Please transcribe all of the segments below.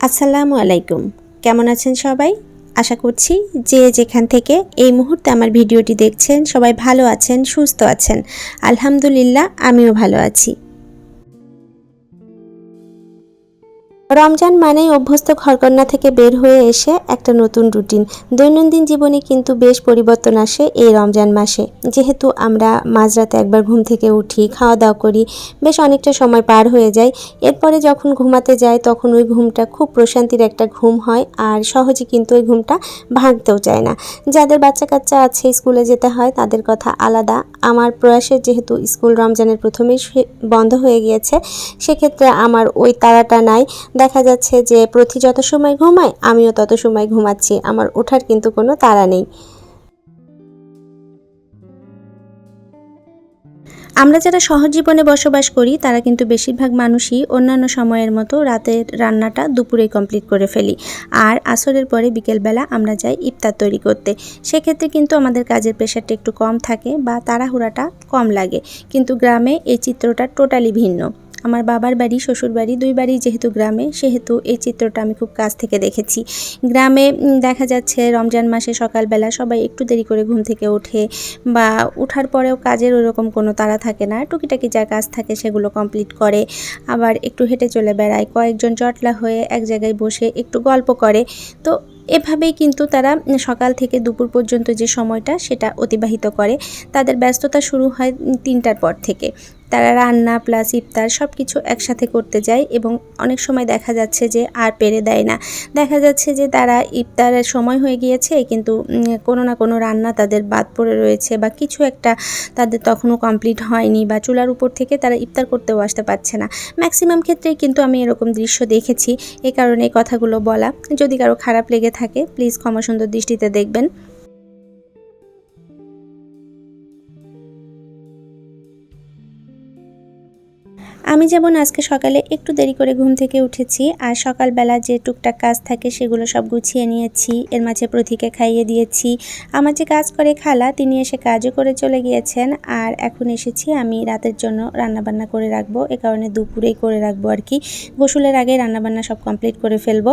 আসসালামু আলাইকুম। কেমন আছেন সবাই? আশা করছি যে যেখান থেকে এই মুহূর্তে আমার ভিডিওটি দেখছেন সবাই ভালো আছেন, সুস্থ আছেন। আলহামদুলিল্লাহ, আমিও ভালো আছি। রমজান মানেই অভ্যস্ত ঘরকন্যা থেকে বের হয়ে এসে একটা নতুন রুটিন। দৈনন্দিন জীবনে কিন্তু বেশ পরিবর্তন আসে এই রমজান মাসে। যেহেতু আমরা মাঝরাতে একবার ঘুম থেকে উঠি খাওয়া দাওয়া করি, বেশ অনেকটা সময় পার হয়ে যায়। এরপরে যখন ঘুমাতে যাই, তখন ওই ঘুমটা খুব প্রশান্তির একটা ঘুম হয় আর সহজে কিন্তু ওই ঘুমটা ভাঙতেও চায় না। যাদের বাচ্চা কাচ্চা আছে, স্কুলে যেতে হয়, তাদের কথা আলাদা। আমার প্রয়াসের যেহেতু স্কুল রমজানের প্রথমেই বন্ধ হয়ে গিয়েছে, সেক্ষেত্রে আমার ওই তাড়াটা নাই। দেখা যাচ্ছে যে প্রতি যত সময় ঘুমায়, আমিও তত সময় ঘুমাচ্ছি। আমার ওঠার কিন্তু কোনো তাড়া নেই। আমরা যারা শহর জীবনে বসবাস করি, তারা কিন্তু বেশিরভাগ মানুষই অন্যান্য সময়ের মতো রাতের রান্নাটা দুপুরেই কমপ্লিট করে ফেলি। আর আসরের পরে বিকেলবেলা আমরা যাই ইফতার তৈরি করতে। সেক্ষেত্রে কিন্তু আমাদের কাজের প্রেশারটা একটু কম থাকে বা তাড়াহুড়াটা কম লাগে। কিন্তু গ্রামে এই চিত্রটা টোটালি ভিন্ন। আমার বাবার বাড়ি, শ্বশুর বাড়ি, দুই বাড়ি যেহেতু গ্রামে, সেহেতু এই চিত্রটা আমি খুব কাছ থেকে দেখেছি। গ্রামে দেখা যাচ্ছে রমজান মাসে সকালবেলা সবাই একটু দেরি করে ঘুম থেকে ওঠে বা ওঠার পরেও কাজের ওরকম কোনো তারা থাকে না, টুকিটাকি যা কাজ থাকে সেগুলো কমপ্লিট করে, আবার একটু হেঁটে চলে বেড়ায়, কয়েকজন জটলা হয়ে এক জায়গায় বসে একটু গল্প করে। তো এভাবেই কিন্তু তারা সকাল থেকে দুপুর পর্যন্ত যে সময়টা সেটা অতিবাহিত করে। তাদের ব্যস্ততা শুরু হয় তিনটার পর থেকে। তারা রান্না প্লাস ইফতার সব কিছু একসাথে করতে যায় এবং অনেক সময় দেখা যাচ্ছে যে আর পেরে দেয় না। দেখা যাচ্ছে যে তারা ইফতারের সময় হয়ে গিয়েছে কিন্তু কোনো না কোনো রান্না তাদের বাদ পড়ে রয়েছে বা কিছু একটা তাদের তখনও কমপ্লিট হয়নি বা চুলার উপর থেকে তারা ইফতার করতেও আসতে পারছে না। ম্যাক্সিমাম ক্ষেত্রেই কিন্তু আমি এরকম দৃশ্য দেখেছি। এ কারণে কথাগুলো বলা। যদি কারও খারাপ লেগে থাকে প্লিজ ক্ষমা সুন্দর দৃষ্টিতে দেখবেন। আমি যেমন আজকে সকালে একটু দেরি করে ঘুম থেকে উঠেছি, আর সকালবেলা যে টুকটাক কাজ থাকে সেগুলো সব গুছিয়ে নিয়েছি, এর মাঝে প্রতীকে খাইয়ে দিয়েছি। আমার যে কাজ করে খালা, তিনি এসে কাজও করে চলে গিয়েছেন, আর এখন এসেছি আমি রাতের জন্য রান্নাবান্না করে রাখব, এ কারণে দুপুরেই করে রাখব আর কি। গোসলের আগে রান্নাবান্না সব কমপ্লিট করে ফেলব,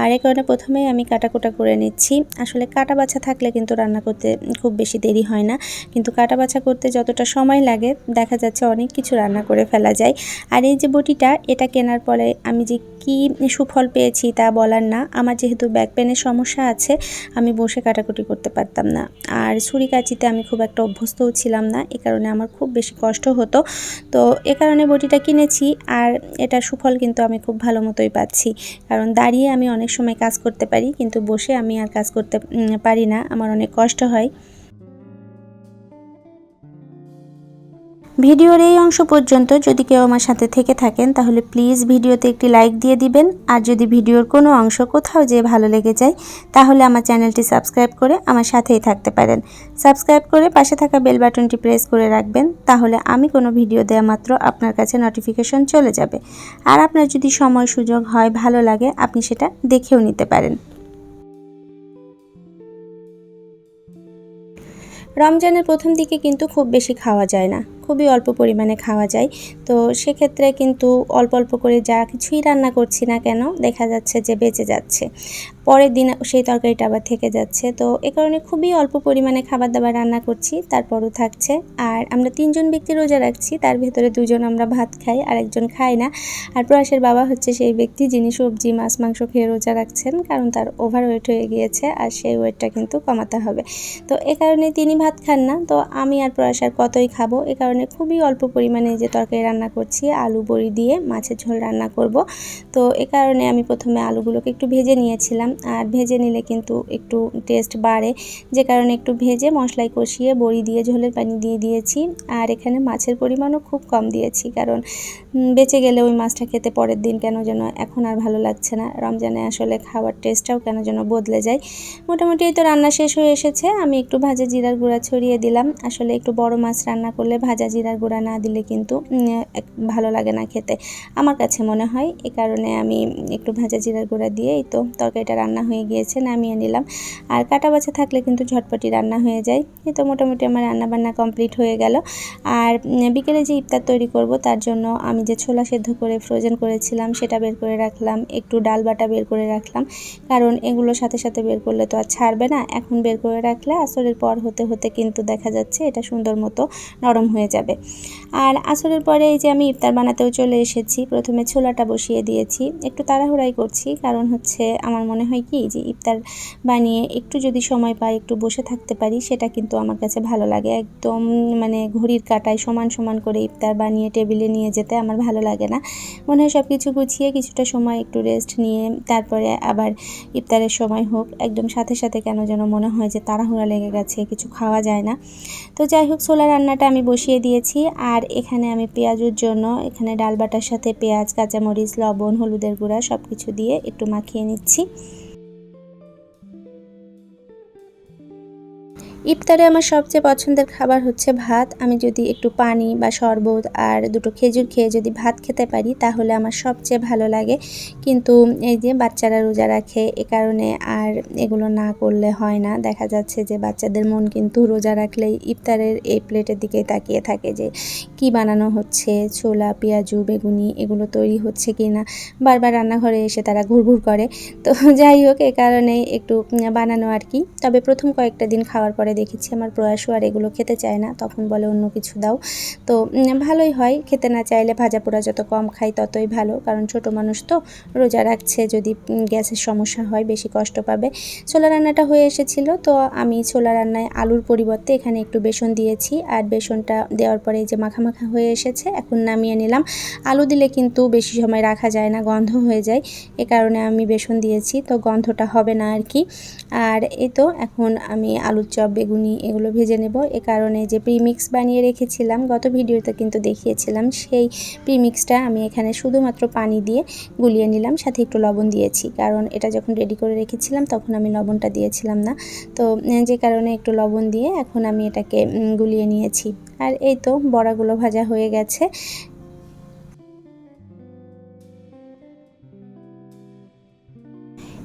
আর এ কারণে প্রথমেই আমি কাটাকুটা করে নিচ্ছি। আসলে কাটা বাছা থাকলে কিন্তু রান্না করতে খুব বেশি দেরি হয় না, কিন্তু কাটা বাছা করতে যতটা সময় লাগে, দেখা যাচ্ছে অনেক কিছু রান্না করে ফেলা যায়। আর এই যে বটিটা, এটা কেনার পরে আমি যে কি সুফল পেয়েছি তা বলার না। আমার যেহেতু ব্যাক পেনের সমস্যা আছে, আমি বসে কাটাকুটি করতে পারতাম না। আর ছুরি কাচিতে আমি খুব একটা অভ্যস্তও ছিলাম না, এ কারণে আমার খুব বেশি কষ্ট হতো। তো এ কারণে বটিটা কিনেছি, আর এটা সুফল কিন্তু আমি খুব ভালো মতোই পাচ্ছি। কারণ দাঁড়িয়ে আমি অনেক সময় কাজ করতে পারি, কিন্তু বসে আমি আর কাজ করতে পারি না। আমার অনেক কষ্ট হয়। ভিডিওর এই অংশ পর্যন্ত যদি কেউ আমার সাথে থেকে থাকেন, তাহলে প্লিজ ভিডিওতে একটি লাইক দিয়ে দিবেন। আর যদি ভিডিওর কোনো অংশ কোথাও যে ভালো লেগে যায়, তাহলে আমার চ্যানেলটি সাবস্ক্রাইব করে আমার সাথেই থাকতে পারেন। সাবস্ক্রাইব করে পাশে থাকা বেল বাটনটি প্রেস করে রাখবেন, তাহলে আমি কোনো ভিডিও দেওয়া মাত্র আপনার কাছে নোটিফিকেশন চলে যাবে। আর আপনার যদি সময় সুযোগ হয়, ভালো লাগে, আপনি সেটা দেখেও নিতে পারেন। রমজানের প্রথম দিকে কিন্তু খুব বেশি খাওয়া যায় না। খুবই অল্প পরিমাণে খাওয়া যায়। তো সেক্ষেত্রে কিন্তু অল্প অল্প করে যা কিছুই রান্না করছি না কেন, দেখা যাচ্ছে যে বেঁচে যাচ্ছে। পরের দিন সেই তরকারিটা আবার থেকে যাচ্ছে। তো এ কারণে খুবই অল্প পরিমাণে খাবার দাবার রান্না করছি, তারপরও থাকছে। আর আমরা তিনজন ব্যক্তি রোজা রাখছি, তার ভেতরে দুজন আমরা ভাত খাই আর একজন খাই না। আর প্রয়াসের বাবা হচ্ছে সেই ব্যক্তি যিনি সবজি, মাছ, মাংস খেয়ে রোজা রাখছেন, কারণ তার ওভার ওয়েট হয়ে গিয়েছে আর সেই ওয়েটটা কিন্তু কমাতে হবে। তো এ কারণে তিনি ভাত খান না, তো আমি আর প্রয়াস আর কতই খাব, এ কারণে খুবই অল্প পরিমাণে যে তরকারি রান্না করছি, আলু বড়ি দিয়ে মাছের ঝোল রান্না করব। তো এ কারণে আমি প্রথমে আলুগুলোকে একটু ভেজে নিয়েছিলাম। আর ভেজে নিলে কিন্তু একটু টেস্ট বাড়ে। যে কারণে একটু ভেজে মশলায় কষিয়ে বড়ি দিয়ে, ঝোলের পানি দিয়ে দিয়েছি। আর এখানে মাছের পরিমাণও খুব কম দিয়েছি। কারণ বেঁচে গেলে ওই মাছটা খেতে পরের দিন কেন যেন এখন আর ভালো লাগছে না। রমজানে আসলে খাবার টেস্টটাও কেন যেন বদলে যায়। মোটামুটি এই তো রান্না শেষ হয়ে এসেছে। আমি একটু ভাজা জিরার গুঁড়া ছড়িয়ে দিলাম। আসলে একটু বড় মাছ রান্না করলে ভাজা জিরার গুঁড়া না দিলে কিন্তু ভালো লাগে না খেতে। আমার কাছে মনে হয় এ কারণে আমি একটু ভাজা জিরার গুঁড়া দিয়ে এই তো তরকারিটা রান্না হয়ে গিয়েছে, নামিয়ে নিলাম। আর কাটা বাছা থাকলে কিন্তু ঝটপটি রান্না হয়ে যায়। এই তো মোটামুটি আমার রান্না বান্না কমপ্লিট হয়ে গেল। আর বিকেলে যে ইফতার তৈরি করব তার জন্য আমি যে ছোলা সেদ্ধ করে ফ্রোজেন করেছিলাম সেটা বের করে রাখলাম, একটু ডাল বাটা বের করে রাখলাম। কারণ এগুলো সাথে সাথে বের করলে তো আর ছাড়বে না। এখন বের করে রাখলে আসরের পর হতে হতে কিন্তু দেখা যাচ্ছে এটা সুন্দর মতো নরম হয়ে যাবে। আর আসরের পরে এই যে আমি ইফতার বানাতেও চলে এসেছি, প্রথমে ছোলাটা বসিয়ে দিয়েছি। একটু তাড়াহুড়াই করছি, কারণ হচ্ছে আমার মনে হয় কি যে ইফতার বানিয়ে একটু যদি সময় পাই, একটু বসে থাকতে পারি, সেটা কিন্তু আমার কাছে ভালো লাগে। একদম মানে ঘড়ির কাটায় সমান সমান করে ইফতার বানিয়ে টেবিলে নিয়ে যেতে আমার ভালো লাগে না। মনে হয় সব কিছু গুছিয়ে কিছুটা সময় একটু রেস্ট নিয়ে, তারপরে আবার ইফতারের সময় হোক, একদম সাথে সাথে কেন যেন মনে হয় যে তাড়াহুড়া লেগে গেছে, কিছু খাওয়া যায় না। তো যাই হোক, ছোলা রান্নাটা আমি বসিয়ে দিয়েছি। আর এখানে আমি পেঁয়াজের জন্য এখানে ডাল বাটার সাথে পেঁয়াজ, কাঁচামরিচ, লবণ, হলুদের গুঁড়া সব কিছু দিয়ে একটু মাখিয়ে নিচ্ছি। ইফতারে আমার সবচেয়ে পছন্দের খাবার হচ্ছে ভাত। আমি যদি একটু পানি বা শরবত আর দুটো খেজুর খেয়ে যদি ভাত খেতে পারি, তাহলে আমার সবচেয়ে ভালো লাগে। কিন্তু এই যে বাচ্চারা রোজা রাখে, এ কারণে আর এগুলো না করলে হয় না। দেখা যাচ্ছে যে বাচ্চাদের মন কিন্তু রোজা রাখলেই ইফতারের এই প্লেটের দিকে তাকিয়ে থাকে যে কি বানানো হচ্ছে, ছোলা, পেঁয়াজু, বেগুনি, এগুলো তৈরি হচ্ছে কি না বারবার রান্নাঘরে এসে তারা ঘুরঘুর করে। তো যাই হোক, এ কারণেই একটু বানানো আর কি। তবে প্রথম কয়েকটা দিন খাওয়ার পরে দেখেছি আমার প্রয়াসও আর এগুলো খেতে চায় না, তখন বলে অন্য কিছু দাও। তো ভালোই হয়, খেতে না চাইলে ভাজা পোড়া যত কম খাই ততই ভালো, কারণ ছোট মানুষ তো রোজা রাখছে, যদি গ্যাসের সমস্যা হয় বেশি কষ্ট পাবে। ছোলা রান্নাটা হয়ে এসেছিল, তো আমি ছোলা রান্নায় আলুর পরিবর্তে এখানে একটু বেসন দিয়েছি, আর বেসনটা দেওয়ার পরে যে মাখা মাখা হয়ে এসেছে, এখন নামিয়ে নিলাম। আলু দিলে কিন্তু বেশি সময় রাখা যায় না, গন্ধ হয়ে যায়, এ কারণে আমি বেসন দিয়েছি, তো গন্ধটা হবে না আর কি। আর এই তো, এখন আমি আলুর চপ বেগুনি এগুলো ভেজে নেব। এ কারণে যে প্রিমিক্স বানিয়ে রেখেছিলাম, গত ভিডিওতে কিন্তু দেখিয়েছিলাম, সেই প্রিমিক্সটা আমি এখানে শুধুমাত্র পানি দিয়ে গুলিয়ে নিলাম, সাথে একটু লবণ দিয়েছি। কারণ এটা যখন রেডি করে রেখেছিলাম, তখন আমি লবণটা দিয়েছিলাম না। তো যে কারণে একটু লবণ দিয়ে এখন আমি এটাকে গুলিয়ে নিয়েছি। আর এই তো বড়াগুলো ভাজা হয়ে গেছে।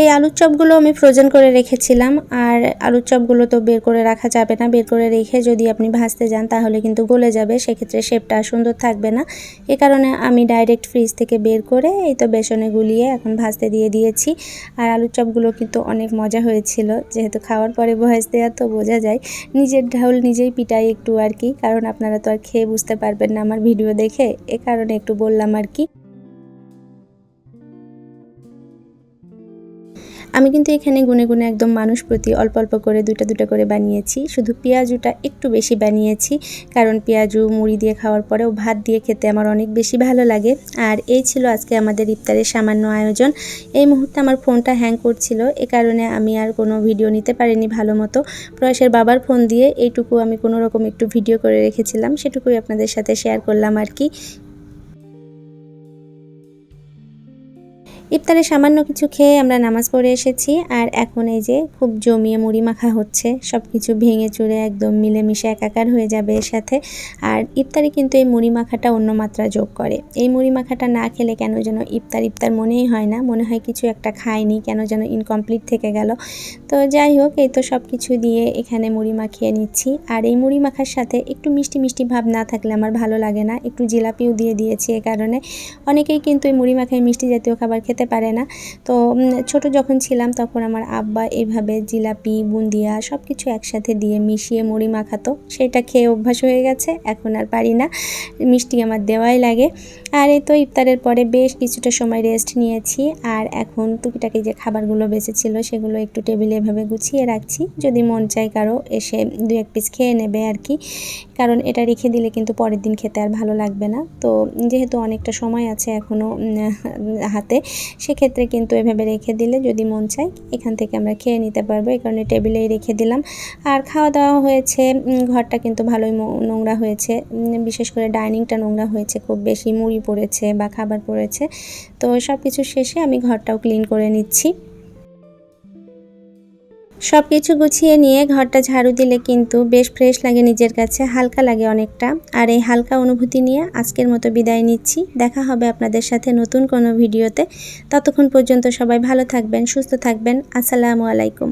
এই আলুর চপগুলো আমি ফ্রোজেন করে রেখেছিলাম, আর আলুর চপগুলো তো বের করে রাখা যাবে না। বের করে রেখে যদি আপনি ভাজতে যান, তাহলে কিন্তু গলে যাবে, সেক্ষেত্রে শেপটা সুন্দর থাকবে না। এ কারণে আমি ডাইরেক্ট ফ্রিজ থেকে বের করে এই তো বেসনে গুলিয়ে এখন ভাজতে দিয়ে দিয়েছি। আর আলুর চপগুলো কিন্তু অনেক মজা হয়েছিল, যেহেতু খাওয়ার পরে ভয়েস দেওয়া তো বোঝা যায়। নিজের ঢাউল নিজেই পিটাই একটু আর কি, কারণ আপনারা তো আর খেয়ে বুঝতে পারবেন না আমার ভিডিও দেখে, এ কারণে একটু বললাম আর কি। আমি কিন্তু এখানে গুনে গুনে একদম মানুষ প্রতি অল্প অল্প করে দুটা দুটা করে বানিয়েছি। শুধু পেঁয়াজুটা একটু বেশি বানিয়েছি, কারণ পেঁয়াজু মুড়ি দিয়ে খাওয়ার পরেও ভাত দিয়ে খেতে আমার অনেক বেশি ভালো লাগে। আর এই ছিল আজকে আমাদের ইফতারের সামান্য আয়োজন। এই মুহূর্তে আমার ফোনটা হ্যাং করছিল, এ কারণে আমি আর কোনো ভিডিও নিতে পারিনি ভালো মতো। প্রয়াসের বাবার ফোন দিয়ে এইটুকু আমি কোনো রকম একটু ভিডিও করে রেখেছিলাম, সেটুকুই আপনাদের সাথে শেয়ার করলাম আর কি। ইফতারে সামান্য কিছু খেয়ে আমরা নামাজ পড়ে এসেছি। আর এখন এই যে খুব জমিয়ে মুড়ি মাখা হচ্ছে সব কিছু ভেঙে চুরে একদম মিলেমিশে একাকার হয়ে যাবে এর সাথে। আর ইফতারে কিন্তু এই মুড়ি মাখাটা অন্য মাত্রা যোগ করে। এই মুড়ি মাখাটা না খেলে কেন যেন ইফতার ইফতার মনেই হয় না। মনে হয় কিছু একটা খায়নি, কেন যেন ইনকমপ্লিট থেকে গেল। তো যাই হোক, এই তো সব কিছু দিয়ে এখানে মুড়ি মাখিয়ে নিচ্ছি। আর এই মুড়ি মাখার সাথে একটু মিষ্টি মিষ্টি ভাব না থাকলে আমার ভালো লাগে না। একটু জিলাপিও দিয়ে দিয়েছি এ কারণে। অনেকেই কিন্তু এই মুড়ি মাখায় মিষ্টি জাতীয় খাবার খেতে পারে না। তো ছোট যখন ছিলাম তখন আমার আব্বা এভাবে জিলাপি, বুন্দিয়া সব কিছু একসাথে দিয়ে মিশিয়ে মুড়ি মাখাতো। সেটা খেয়ে অভ্যাস হয়ে গেছে, এখন আর পারি না। মিষ্টি আমার দেওয়াই লাগে। আর এই তো ইফতারের পরে বেশ কিছুটা সময় রেস্ট নিয়েছি। আর এখন টুকিটাকি যে খাবারগুলো বেঁচেছিল সেগুলো একটু টেবিলে এভাবে গুছিয়ে রাখছি। যদি মন চায় কারও এসে দু এক পিস খেয়ে নেবে আর কি। কারণ এটা রেখে দিলে কিন্তু পরের দিন খেতে আর ভালো লাগবে না। তো, যেহেতু অনেকটা সময় আছে এখনও হাতে সেক্ষেত্রে কিন্তু এভাবে রেখে দিলে যদি মন চায় এখান থেকে আমরা খেয়ে নিতে পারব। এই কারণে টেবিলেই রেখে দিলাম। আর খাওয়া দাওয়া হয়েছে ঘরটা কিন্তু ভালোই নোংরা হয়েছে। বিশেষ করে ডাইনিংটা নোংরা হয়েছে, খুব বেশি মুড়ি পড়েছে বা খাবার পড়েছে। তো সব কিছু শেষে আমি ঘরটাও ক্লিন করে নিচ্ছি। সব কিছু গুছিয়ে নিয়ে ঘরটা ঝাড়ু দিলে কিন্তু বেশ ফ্রেশ লাগে নিজের কাছে, হালকা লাগে অনেকটা। আর এই হালকা অনুভূতি নিয়ে আজকের মতো বিদায় নিচ্ছি। দেখা হবে আপনাদের সাথে নতুন কোনো ভিডিওতে। ততক্ষণ পর্যন্ত সবাই ভালো থাকবেন, সুস্থ থাকবেন। আসসালামু আলাইকুম।